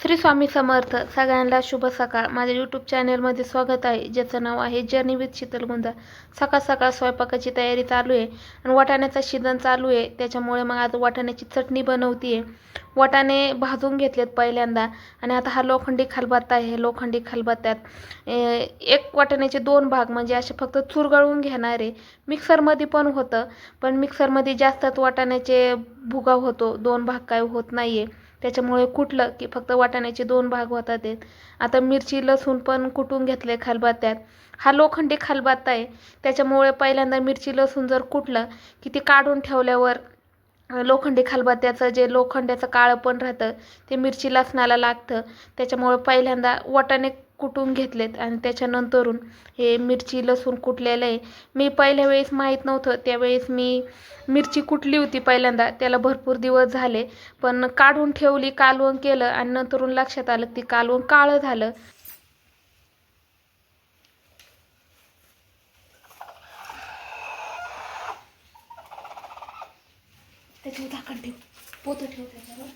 श्री स्वामी समर्थ सगळ्यांना शुभ सकाळ. माझ्या यूट्यूब चॅनलमध्ये स्वागत आहे. ज्याचं नाव आहे जर्नी विथ शीतलगुंजा सकाळ सकाळ स्वयंपाकाची तयारी चालू आहे आणि वाटाण्याचा शिजन चालू आहे. त्याच्यामुळे मग आज वाटाण्याची चटणी बनवती आहे वाटाणे भाजून घेतलेत पहिल्यांदा आणि आता हा लोखंडी खलबत्ता आहे. लोखंडी खलबत्त्यात एक वाटाण्याचे दोन भाग म्हणजे असे फक्त चुरगळून घेणार आहे. मिक्सरमध्ये पण होतं पण मिक्सरमध्ये जास्तच वाटाण्याचे भुगाव होतो. दोन भाग काय होत नाही आहे त्याच्यामुळे कुटलं की फक्त वाटाण्याचे दोन भाग होतात आता मिरची लसूण पण कुटून घेतले खालबात्यात हा लोखंडी खलबत्ता आहे. त्याच्यामुळे पहिल्यांदा मिरची लसूण जर कुटलं की ती काढून ठेवल्यावर लोखंडी खलबत्त्याचं जे लोखंडाचं काळं पण राहतं ते मिरची लसणाला लागतं. त्याच्यामुळं पहिल्यांदा वाटाणे कुटून घेतलेत आणि त्याच्यानंतरून हे मिरची लसूण कुटलेलं आहे. मी पहिल्या वेळेस माहीत नव्हतं त्यावेळेस मी मिरची कुटली होती पहिल्यांदा. त्याला भरपूर दिवस झाले. पण काढून ठेवली कालवण केलं आणि नंतरून लक्षात आलं की ती कालवण काळं झालं. त्याच्यावर झाकण ठेव. पोतं ठेव त्याच्यावर.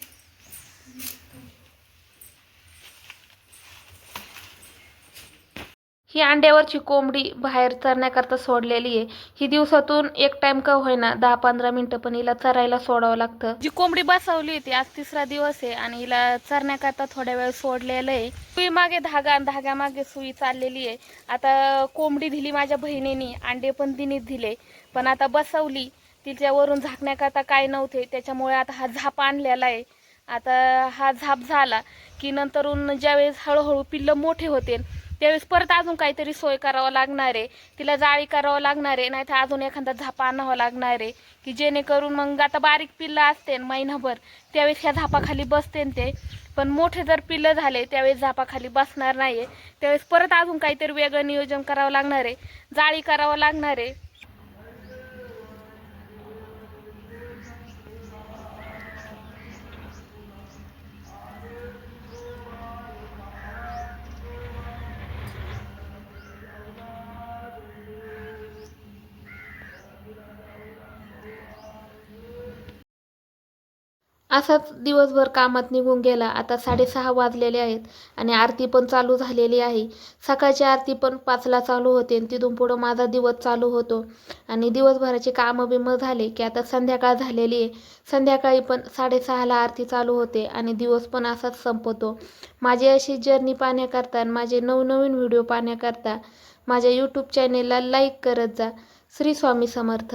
ही अंड्यावरची कोंबडी बाहेर चरण्याकरता सोडलेली आहे. ही दिवसातून एक टाइम का होईना दहा पंधरा मिनिटं पण हिला चरायला सोडावं लागतं. जी कोंबडी बसवली होती आज तिसरा दिवस आहे आणि हिला चरण्याकरता थोड्या वेळ सोडलेलं आहे. सुई मागे धागा आणि धागा मागे सुई चाललेली आहे. आता कोंबडी दिली माझ्या बहिणीने अंडे पण तिनेच दिले. पण आता बसवली. तिच्यावरून झाकण्याकरता काय नव्हते त्याच्यामुळे आता हा झाप आणलेला आहे. आता हा झाप झाला की नंतरून ज्यावेळेस हळूहळू पिल्लं मोठे होते त्यावेळेस परत अजून काहीतरी सोय करावं लागणार आहे. तिला जाळी करावं लागणार आहे नाहीतर अजून एखादा झापा आणावा लागणार आहे की जेणेकरून मग आता बारीक पिल्लं असते महिनाभर त्यावेळेस ह्या झापाखाली बसते ते. पण मोठे जर पिल्लं झाले त्यावेळेस झापाखाली बसणार नाही आहे त्यावेळेस परत अजून काहीतरी वेगळं नियोजन करावं लागणार आहे जाळी करावं लागणार आहे. असाच दिवसभर कामात निघून गेला. आता साडेसहा वाजलेले आहेत आणि आरती पण चालू झालेली आहे. सकाळची आरती पण पाचला चालू होते आणि तिथून पुढं माझा दिवस चालू होतो. आणि दिवसभराचे कामं बिमं झाले की आता संध्याकाळ झालेली आहे. संध्याकाळी पण साडेसहाला आरती चालू होते आणि दिवस पण असाच संपतो. माझी अशी जर्नी पाहण्याकरता आणि माझे नवनवीन व्हिडिओ पाहण्याकरता माझ्या यूट्यूब चॅनेलला लाईक करत जा. श्री स्वामी समर्थ.